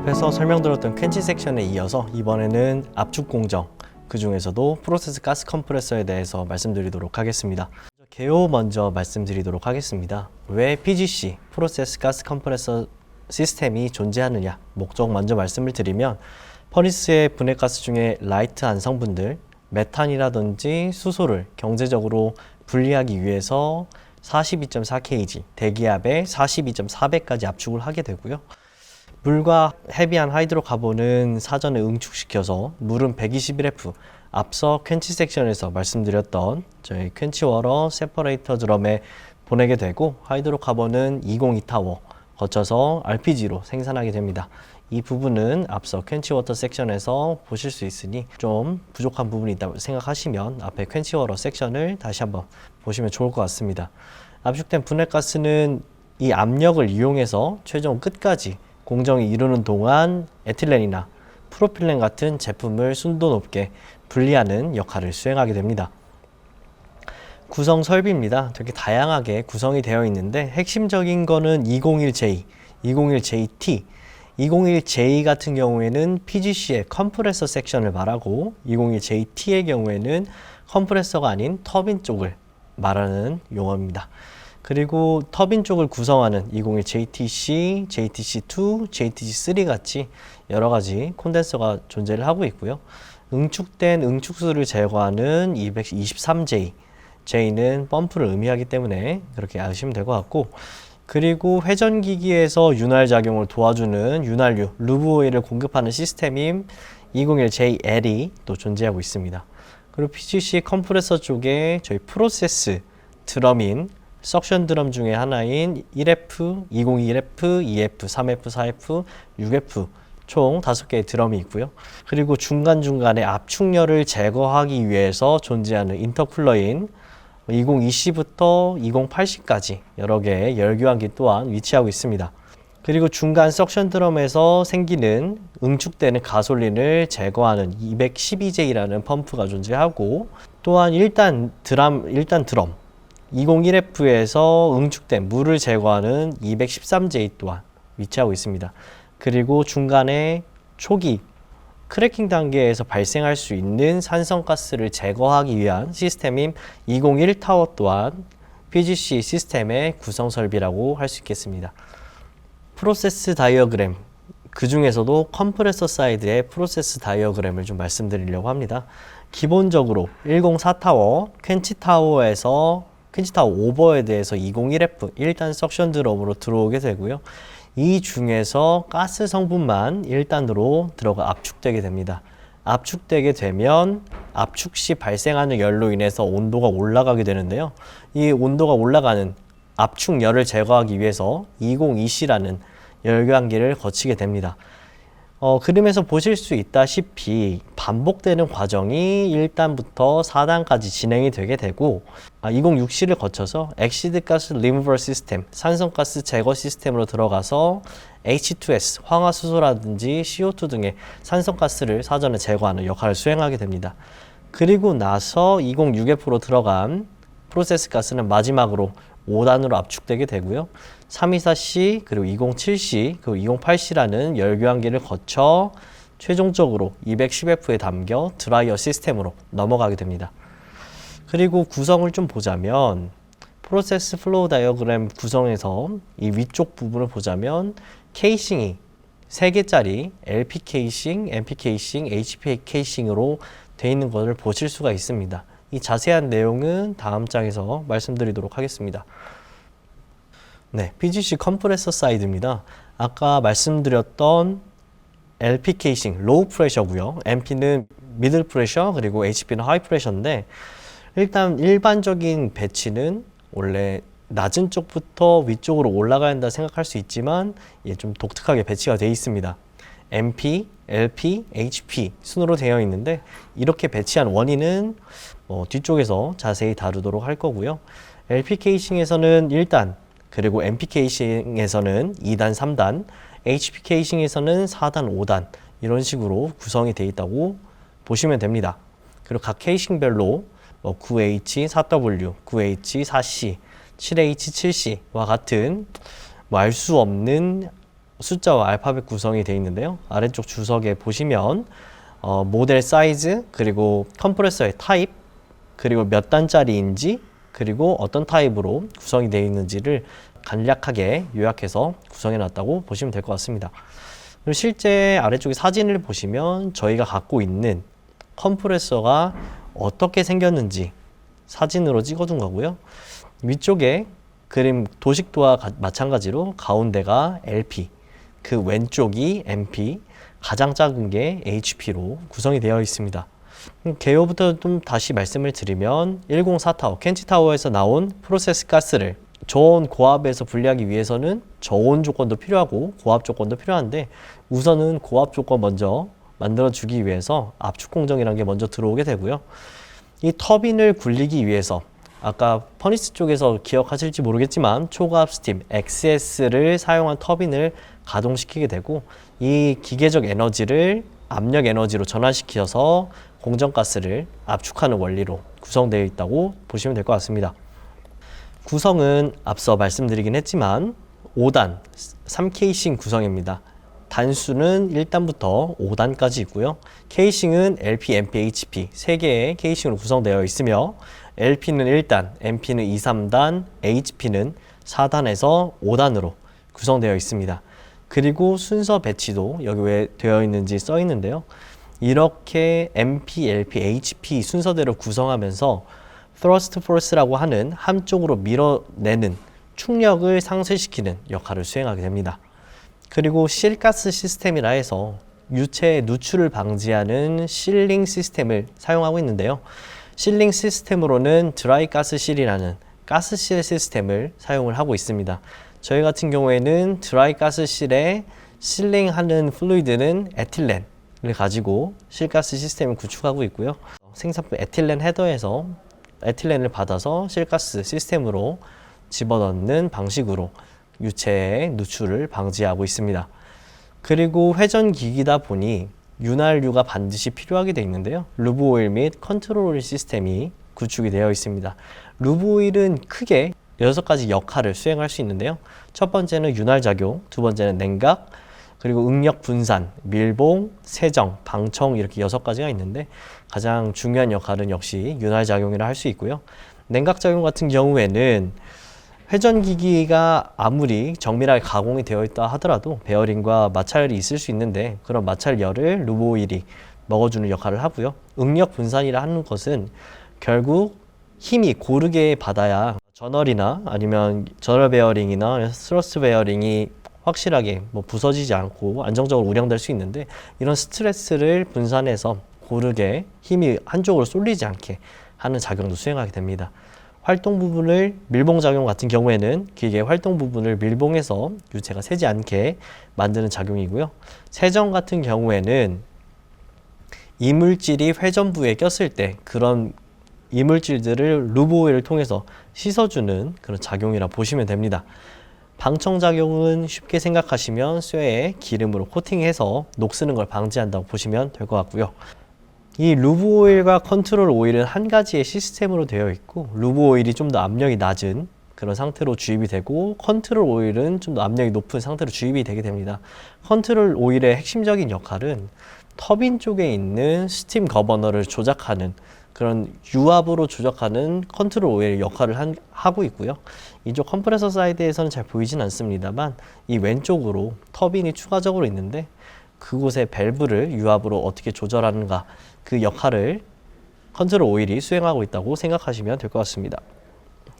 앞에서 설명드렸던 퀸치 섹션에 이어서 이번에는 압축 공정 그 중에서도 프로세스 가스 컴프레서에 대해서 말씀드리도록 하겠습니다. 개요 먼저 말씀드리도록 하겠습니다. 왜 PGC 프로세스 가스 컴프레서 시스템이 존재하느냐 목적 먼저 말씀을 드리면 퍼니스의 분해가스 중에 라이트한 성분들 메탄이라든지 수소를 경제적으로 분리하기 위해서 42.4kg 대기압에 42.4배까지 압축을 하게 되고요. 물과 헤비한 하이드로카본은 사전에 응축시켜서 물은 121F 앞서 퀸치 섹션에서 말씀드렸던 저희 퀸치 워러 세퍼레이터 드럼에 보내게 되고 하이드로카본은 202타워 거쳐서 RPG로 생산하게 됩니다. 이 부분은 앞서 퀸치 워터 섹션에서 보실 수 있으니 좀 부족한 부분이 있다고 생각하시면 앞에 퀸치워러 섹션을 다시 한번 보시면 좋을 것 같습니다. 압축된 분해가스는 이 압력을 이용해서 최종 끝까지 공정이 이루는 동안 에틸렌이나 프로필렌 같은 제품을 순도 높게 분리하는 역할을 수행하게 됩니다. 구성 설비입니다. 되게 다양하게 구성이 되어 있는데 핵심적인 거는 201J, 201JT, 201J 같은 경우에는 PGC의 컴프레서 섹션을 말하고 201JT의 경우에는 컴프레서가 아닌 터빈 쪽을 말하는 용어입니다. 그리고 터빈 쪽을 구성하는 201 JTC, JTC2, JTC3 같이 여러 가지 콘덴서가 존재를 하고 있고요. 응축된 응축수를 제거하는 223J, J는 펌프를 의미하기 때문에 그렇게 아시면 될 것 같고 그리고 회전기기에서 윤활 작용을 도와주는 윤활유, 루브오일을 공급하는 시스템인 201JL이 또 존재하고 있습니다. 그리고 PGC 컴프레서 쪽에 저희 프로세스 드럼인 석션 드럼 중에 하나인 1F, 202 1F, 2F, 3F, 4F, 6F 총 5개의 드럼이 있고요. 그리고 중간중간에 압축열을 제거하기 위해서 존재하는 인터쿨러인 2020부터 2080까지 여러 개의 열교환기 또한 위치하고 있습니다. 그리고 중간 석션 드럼에서 생기는 응축되는 가솔린을 제거하는 212J라는 펌프가 존재하고 또한 일단 드럼 일단 드럼 201F에서 응축된 물을 제거하는 213J 또한 위치하고 있습니다. 그리고 중간에 초기 크래킹 단계에서 발생할 수 있는 산성가스를 제거하기 위한 시스템인 201 타워 또한 PGC 시스템의 구성 설비라고 할 수 있겠습니다. 프로세스 다이어그램 그 중에서도 컴프레서 사이드의 프로세스 다이어그램을 좀 말씀드리려고 합니다. 기본적으로 104 타워, 퀸치 타워에서 퀸치 타워 오버에 대해서 201F 1단 석션 드럼으로 들어오게 되고요. 이 중에서 가스 성분만 1단으로 들어가 압축되게 됩니다. 압축되게 되면 압축 시 발생하는 열로 인해서 온도가 올라가게 되는데요. 이 온도가 올라가는 압축열을 제거하기 위해서 202C라는 열교환기를 거치게 됩니다. 어, 그림에서 보실 수 있다시피 반복되는 과정이 1단부터 4단까지 진행이 되게 되고 아, 206C를 거쳐서 엑시드 가스 리무버 시스템, 산성가스 제거 시스템으로 들어가서 H2S, 황화수소라든지 CO2 등의 산성가스를 사전에 제거하는 역할을 수행하게 됩니다. 그리고 나서 206F로 들어간 프로세스 가스는 마지막으로 5단으로 압축되게 되고요. 324C 그리고 207C 그리고 208C라는 열교환기를 거쳐 최종적으로 210F에 담겨 드라이어 시스템으로 넘어가게 됩니다. 그리고 구성을 좀 보자면 프로세스 플로우 다이어그램 구성에서 이 위쪽 부분을 보자면 케이싱이 3개짜리 LP 케이싱, MP 케이싱, HP 케이싱으로 되어 있는 것을 보실 수가 있습니다. 이 자세한 내용은 다음 장에서 말씀드리도록 하겠습니다. 네, PGC 컴프레서 사이드입니다. 아까 말씀드렸던 LP 케이싱 로우 프레셔고요. MP는 미들 프레셔 그리고 HP는 하이 프레셔인데 일단 일반적인 배치는 원래 낮은 쪽부터 위쪽으로 올라가야 한다 생각할 수 있지만 예, 좀 독특하게 배치가 되어 있습니다. MP, LP, HP 순으로 되어 있는데 이렇게 배치한 원인은 어, 뒤쪽에서 자세히 다루도록 할 거고요. LP 케이싱에서는 1단 그리고 MP 케이싱에서는 2단, 3단, HP 케이싱에서는 4단, 5단 이런 식으로 구성이 되어 있다고 보시면 됩니다. 그리고 각 케이싱별로 뭐 9H, 4W, 9H, 4C, 7H, 7C와 같은 뭐 알 수 없는 숫자와 알파벳 구성이 되어 있는데요. 아래쪽 주석에 보시면 어, 모델 사이즈 그리고 컴프레서의 타입 그리고 몇 단짜리인지 그리고 어떤 타입으로 구성이 되어 있는지를 간략하게 요약해서 구성해 놨다고 보시면 될 것 같습니다. 그리고 실제 아래쪽에 사진을 보시면 저희가 갖고 있는 컴프레서가 어떻게 생겼는지 사진으로 찍어둔 거고요. 위쪽에 그림 도식도와 가- 마찬가지로 가운데가 LP, 그 왼쪽이 MP, 가장 작은 게 HP로 구성이 되어 있습니다. 음, 개요부터 좀 다시 말씀을 드리면 104 타워, 켄치 타워에서 나온 프로세스 가스를 저온 고압에서 분리하기 위해서는 저온 조건도 필요하고 고압 조건도 필요한데 우선은 고압 조건 먼저 만들어 주기 위해서 압축 공정이라는 게 먼저 들어오게 되고요. 이 터빈을 굴리기 위해서 아까 퍼니스 쪽에서 기억하실지 모르겠지만 초고압 스팀 XS를 사용한 터빈을 가동시키게 되고 이 기계적 에너지를 압력 에너지로 전환시켜서 공정가스를 압축하는 원리로 구성되어 있다고 보시면 될 것 같습니다. 구성은 앞서 말씀드리긴 했지만 5단 3케이싱 구성입니다. 단수는 1단부터 5단까지 있고요. 케이싱은 LP, MP, HP 3개의 케이싱으로 구성되어 있으며 LP는 1단, MP는 2, 3단, HP는 4단에서 5단으로 구성되어 있습니다. 그리고 순서 배치도 여기 왜 되어 있는지 써 있는데요. 이렇게 MP, LP, HP 순서대로 구성하면서 thrust force라고 하는 한쪽으로 밀어내는 충력을 상쇄시키는 역할을 수행하게 됩니다. 그리고 실가스 시스템이라 해서 유체의 누출을 방지하는 실링 시스템을 사용하고 있는데요. 실링 시스템으로는 드라이 가스실이라는 가스실 시스템을 사용을 하고 있습니다. 저희 같은 경우에는 드라이 가스실에 실링하는 플루이드는 에틸렌을 가지고 실가스 시스템을 구축하고 있고요. 생산품 에틸렌 헤더에서 에틸렌을 받아서 실가스 시스템으로 집어넣는 방식으로 유체의 누출을 방지하고 있습니다. 그리고 회전기기다 보니 윤활유가 반드시 필요하게 되어 있는데요. 루브오일 및 컨트롤 시스템이 구축이 되어 있습니다. 루브오일은 크게 여섯 가지 역할을 수행할 수 있는데요. 첫 번째는 윤활작용, 두 번째는 냉각, 그리고 응력 분산, 밀봉, 세정, 방청 이렇게 여섯 가지가 있는데 가장 중요한 역할은 역시 윤활작용이라 할 수 있고요. 냉각작용 같은 경우에는 회전기기가 아무리 정밀하게 가공이 되어 있다 하더라도 베어링과 마찰이 있을 수 있는데 그런 마찰열을 루브오일이 먹어주는 역할을 하고요. 응력 분산이라 하는 것은 결국 힘이 고르게 받아야 저널이나 아니면 저널 베어링이나 스러스 베어링이 확실하게 뭐 부서지지 않고 안정적으로 운영될 수 있는데 이런 스트레스를 분산해서 고르게 힘이 한쪽으로 쏠리지 않게 하는 작용도 수행하게 됩니다. 활동 부분을 밀봉 작용 같은 경우에는 기계 활동 부분을 밀봉해서 유체가 새지 않게 만드는 작용이고요. 세정 같은 경우에는 이물질이 회전부에 꼈을 때 그런 이물질들을 루브오일을 통해서 씻어주는 그런 작용이라 보시면 됩니다. 방청작용은 쉽게 생각하시면 쇠에 기름으로 코팅해서 녹쓰는 걸 방지한다고 보시면 될 것 같고요. 이 루브 오일과 컨트롤 오일은 한 가지의 시스템으로 되어 있고 루브 오일이 좀 더 압력이 낮은 그런 상태로 주입이 되고 컨트롤 오일은 좀 더 압력이 높은 상태로 주입이 되게 됩니다. 컨트롤 오일의 핵심적인 역할은 터빈 쪽에 있는 스팀 거버너를 조작하는 그런 유압으로 조작하는 컨트롤 오일의 역할을 한- 하고 있고요. 이쪽 컴프레서 사이드에서는 잘 보이진 않습니다만 이 왼쪽으로 터빈이 추가적으로 있는데 그곳의 밸브를 유압으로 어떻게 조절하는가 그 역할을 컨트롤 오일이 수행하고 있다고 생각하시면 될 것 같습니다.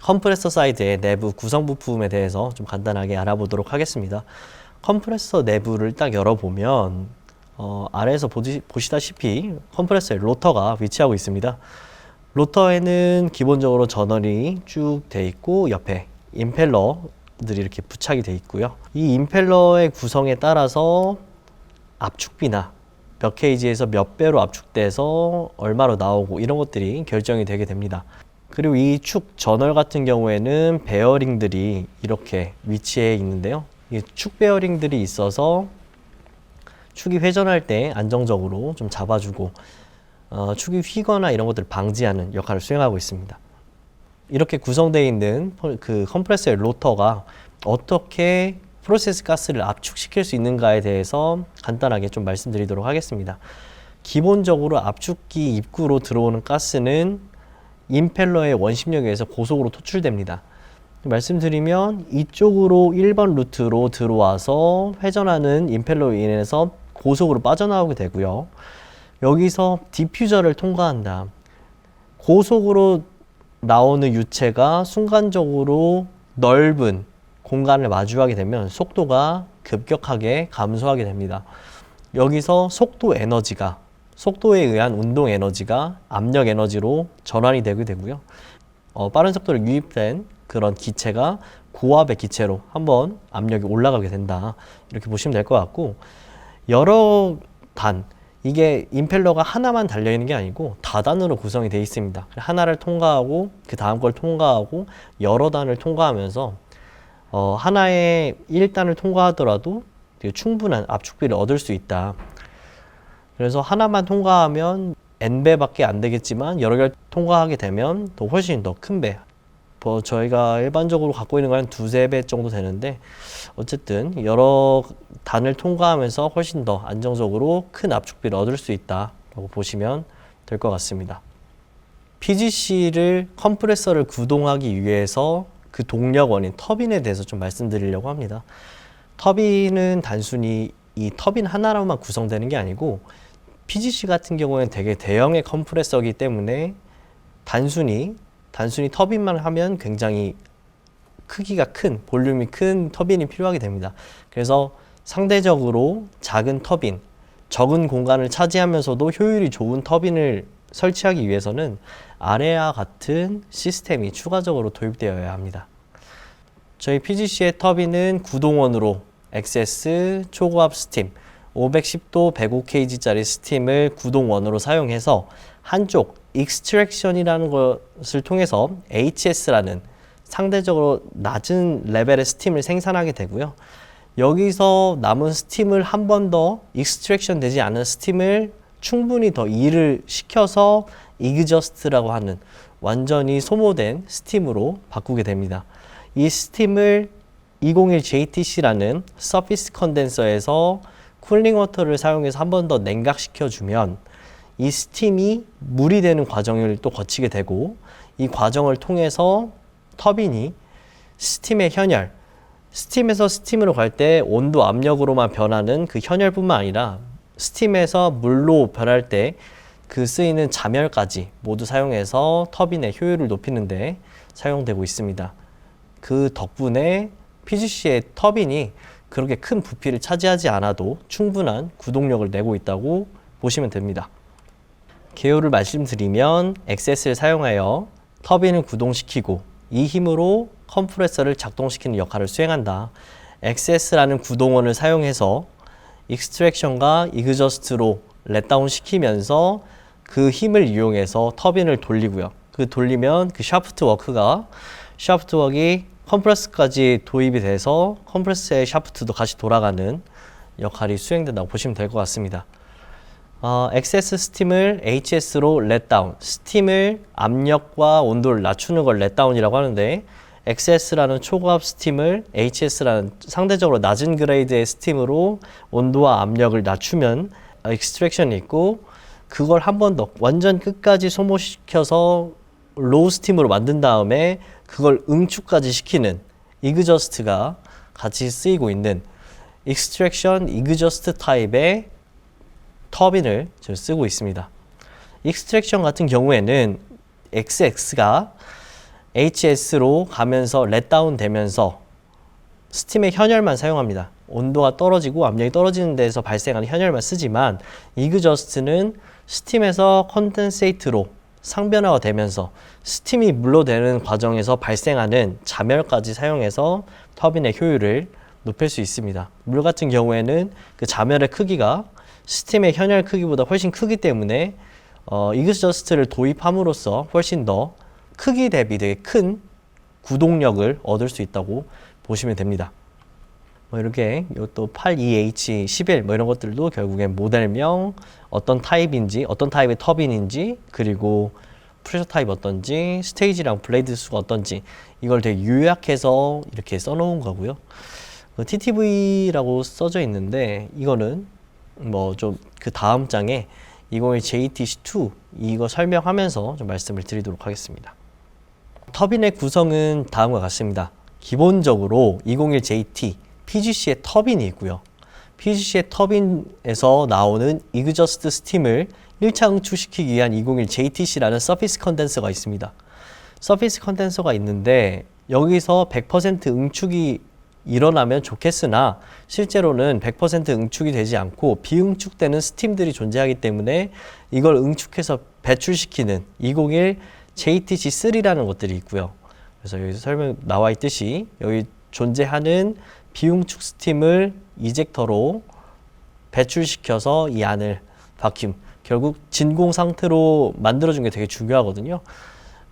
컴프레서 사이드의 내부 구성 부품에 대해서 좀 간단하게 알아보도록 하겠습니다. 컴프레서 내부를 딱 열어보면 어, 아래에서 보시, 보시다시피 컴프레서의 로터가 위치하고 있습니다. 로터에는 기본적으로 전원이 쭉 돼 있고 옆에 임펠러들이 이렇게 부착이 돼 있고요. 이 임펠러의 구성에 따라서 압축비나 몇 케이지에서 몇 배로 압축돼서 얼마로 나오고 이런 것들이 결정이 되게 됩니다. 그리고 이 축 전월 같은 경우에는 베어링들이 이렇게 위치해 있는데요. 이 축 베어링들이 있어서 축이 회전할 때 안정적으로 좀 잡아주고 어, 축이 휘거나 이런 것들을 방지하는 역할을 수행하고 있습니다. 이렇게 구성되어 있는 펄- 그 컴프레서의 로터가 어떻게 프로세스 가스를 압축시킬 수 있는가에 대해서 간단하게 좀 말씀드리도록 하겠습니다. 기본적으로 압축기 입구로 들어오는 가스는 임펠러의 원심력에 의해서 고속으로 토출됩니다. 말씀드리면 이쪽으로 1번 루트로 들어와서 회전하는 임펠러로 인해서 고속으로 빠져나오게 되고요. 여기서 디퓨저를 통과한다. 고속으로 나오는 유체가 순간적으로 넓은 공간을 마주하게 되면 속도가 급격하게 감소하게 됩니다. 여기서 속도 에너지가 속도에 의한 운동 에너지가 압력 에너지로 전환이 되게 되고요. 어, 빠른 속도를 유입된 그런 기체가 고압의 기체로 한번 압력이 올라가게 된다. 이렇게 보시면 될 것 같고 여러 단 이게 임펠러가 하나만 달려 있는 게 아니고 다단으로 구성이 되어 있습니다. 하나를 통과하고 그 다음 걸 통과하고 여러 단을 통과하면서 어, 하나의 1단을 통과하더라도 충분한 압축비를 얻을 수 있다. 그래서 하나만 통과하면 n배밖에 안 되겠지만 여러 개를 통과하게 되면 더 훨씬 더 큰 배. 뭐 저희가 일반적으로 갖고 있는 건 두세 배 정도 되는데 어쨌든 여러 단을 통과하면서 훨씬 더 안정적으로 큰 압축비를 얻을 수 있다라고 보시면 될 것 같습니다. PGC를 컴프레서를 구동하기 위해서 그 동력 원인 터빈에 대해서 좀 말씀드리려고 합니다. 터빈은 단순히 이 터빈 하나로만 구성되는 게 아니고 PGC 같은 경우에는 되게 대형의 컴프레서이기 때문에 단순히 단순히 터빈만 하면 굉장히 크기가 큰 볼륨이 큰 터빈이 필요하게 됩니다. 그래서 상대적으로 작은 터빈, 적은 공간을 차지하면서도 효율이 좋은 터빈을 설치하기 위해서는 아래와 같은 시스템이 추가적으로 도입되어야 합니다. 저희 PGC의 터빈은 구동원으로 XS 초고압 스팀 510도 105kg짜리 스팀을 구동원으로 사용해서 한쪽 익스트랙션이라는 것을 통해서 HS라는 상대적으로 낮은 레벨의 스팀을 생산하게 되고요. 여기서 남은 스팀을 한 번 더 익스트랙션 되지 않은 스팀을 충분히 더 일을 시켜서 이그저스트라고 하는 완전히 소모된 스팀으로 바꾸게 됩니다. 이 스팀을 201JTC라는 서피스 컨덴서에서 쿨링 워터를 사용해서 한 번 더 냉각시켜 주면 이 스팀이 물이 되는 과정을 또 거치게 되고 이 과정을 통해서 터빈이 스팀의 현열, 스팀에서 스팀으로 갈 때 온도 압력으로만 변하는 그 현열뿐만 아니라 스팀에서 물로 변할 때 그 쓰이는 자멸까지 모두 사용해서 터빈의 효율을 높이는데 사용되고 있습니다. 그 덕분에 PGC의 터빈이 그렇게 큰 부피를 차지하지 않아도 충분한 구동력을 내고 있다고 보시면 됩니다. 개요를 말씀드리면 XS를 사용하여 터빈을 구동시키고 이 힘으로 컴프레서를 작동시키는 역할을 수행한다. XS라는 구동원을 사용해서 익스트랙션과 이그저스트로 렛다운 시키면서 그 힘을 이용해서 터빈을 돌리고요. 그 돌리면 그 샤프트 워크가 샤프트 워크가 컴프레스까지 도입이 돼서 컴프레스의 샤프트도 같이 돌아가는 역할이 수행된다고 보시면 될 것 같습니다. 어, XS 스팀을 HS로 렛다운, 스팀을 압력과 온도를 낮추는 걸 렛다운이라고 하는데 XS라는 초고압 스팀을 HS라는 상대적으로 낮은 그레이드의 스팀으로 온도와 압력을 낮추면 익스트랙션이 있고 그걸 한 번 더 완전 끝까지 소모시켜서 로우 스팀으로 만든 다음에 그걸 응축까지 시키는 이그저스트가 같이 쓰이고 있는 익스트랙션 이그저스트 타입의 터빈을 지금 쓰고 있습니다. 익스트랙션 같은 경우에는 XX가 HS로 가면서 렛다운 되면서 스팀의 현열만 사용합니다. 온도가 떨어지고 압력이 떨어지는 데서 발생하는 현열만 쓰지만 이그저스트는 스팀에서 컨덴세이트로 상변화가 되면서 스팀이 물로 되는 과정에서 발생하는 자멸까지 사용해서 터빈의 효율을 높일 수 있습니다. 물 같은 경우에는 그 자멸의 크기가 스팀의 현열 크기보다 훨씬 크기 때문에 어, 이그저스트를 도입함으로써 훨씬 더 크기 대비 되게 큰 구동력을 얻을 수 있다고 보시면 됩니다. 뭐 이렇게 또 82H11 뭐 이런 것들도 결국엔 모델명 어떤 타입인지 어떤 타입의 터빈인지 그리고 프레셔 타입 어떤지 스테이지랑 블레이드 수가 어떤지 이걸 되게 요약해서 이렇게 써놓은 거고요. TTV라고 써져 있는데 이거는 뭐 좀 그 다음 장에 201 JTC2 이거 설명하면서 좀 말씀을 드리도록 하겠습니다. 터빈의 구성은 다음과 같습니다. 기본적으로 201 JT PGC의 터빈이 있고요. PGC의 터빈에서 나오는 이그저스트 스팀을 1차 응축시키기 위한 201 JTC라는 서피스 컨덴서가 있습니다. 서피스 컨덴서가 있는데 여기서 100% 응축이 일어나면 좋겠으나 실제로는 100% 응축이 되지 않고 비응축되는 스팀들이 존재하기 때문에 이걸 응축해서 배출시키는 201 JTC3라는 것들이 있고요. 그래서 여기서 설명 나와 있듯이 여기 존재하는 비응축 스팀을 이젝터로 배출시켜서 이 안을 바큐 결국 진공 상태로 만들어준 게 되게 중요하거든요.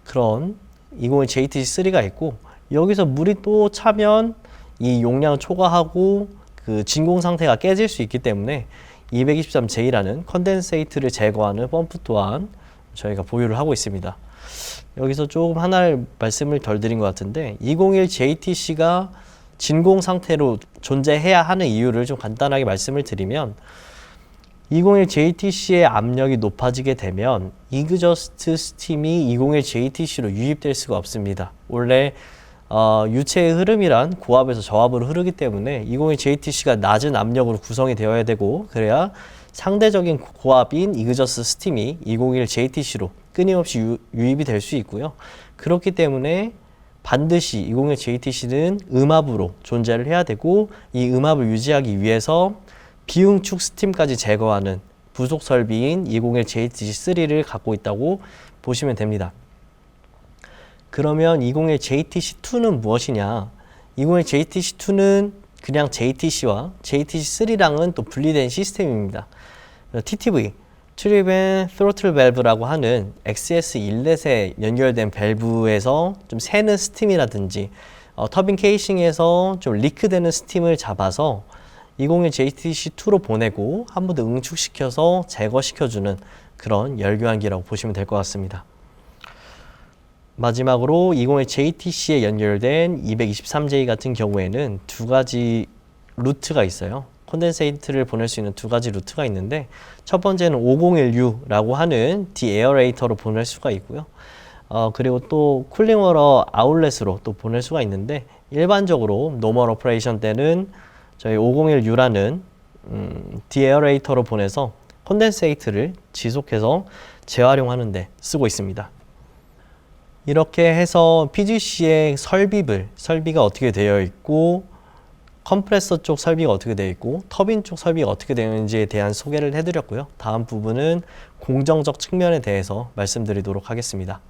그런 201 JTC3가 있고 여기서 물이 또 차면 이 용량을 초과하고 그 진공 상태가 깨질 수 있기 때문에 223J라는 컨덴세이트를 제거하는 펌프 또한 저희가 보유를 하고 있습니다. 여기서 조금 하나를 말씀을 덜 드린 것 같은데 201 JTC가 진공 상태로 존재해야 하는 이유를 좀 간단하게 말씀을 드리면 201 JTC의 압력이 높아지게 되면 이그저스트 스팀이 201 JTC로 유입될 수가 없습니다. 원래 어, 유체의 흐름이란 고압에서 저압으로 흐르기 때문에 201 JTC가 낮은 압력으로 구성이 되어야 되고 그래야 상대적인 고압인 이그저스 스팀이 201 JTC로 끊임없이 유, 유입이 될 수 있고요. 그렇기 때문에 반드시 201 JTC는 음압으로 존재를 해야 되고 이 음압을 유지하기 위해서 비응축 스팀까지 제거하는 부속 설비인 201 JTC3를 갖고 있다고 보시면 됩니다. 그러면 201 JTC2는 무엇이냐? 201 JTC2는 그냥 JTC와 JTC3랑은 또 분리된 시스템입니다. TTV, 트립 앤 트로틀 밸브라고 하는 XS 인렛에 연결된 밸브에서 좀 새는 스팀이라든지 어, 터빈 케이싱에서 좀 리크되는 스팀을 잡아서 201 JTC2로 보내고 한 번 더 응축시켜서 제거시켜주는 그런 열교환기라고 보시면 될 것 같습니다. 마지막으로 201 JTC에 연결된 223J 같은 경우에는 두 가지 루트가 있어요. 콘덴세이트를 보낼 수 있는 두 가지 루트가 있는데 첫 번째는 501U라고 하는 디에어레이터로 보낼 수가 있고요. 어, 그리고 또 쿨링워러 아울렛으로 또 보낼 수가 있는데 일반적으로 노멀 오퍼레이션 때는 저희 501U라는 음, 디에어레이터로 보내서 콘덴세이트를 지속해서 재활용하는데 쓰고 있습니다. 이렇게 해서 PGC의 설비들, 설비가 어떻게 되어 있고 컴프레서 쪽 설비가 어떻게 되어 있고 터빈 쪽 설비가 어떻게 되는지에 대한 소개를 해드렸고요. 다음 부분은 공정적 측면에 대해서 말씀드리도록 하겠습니다.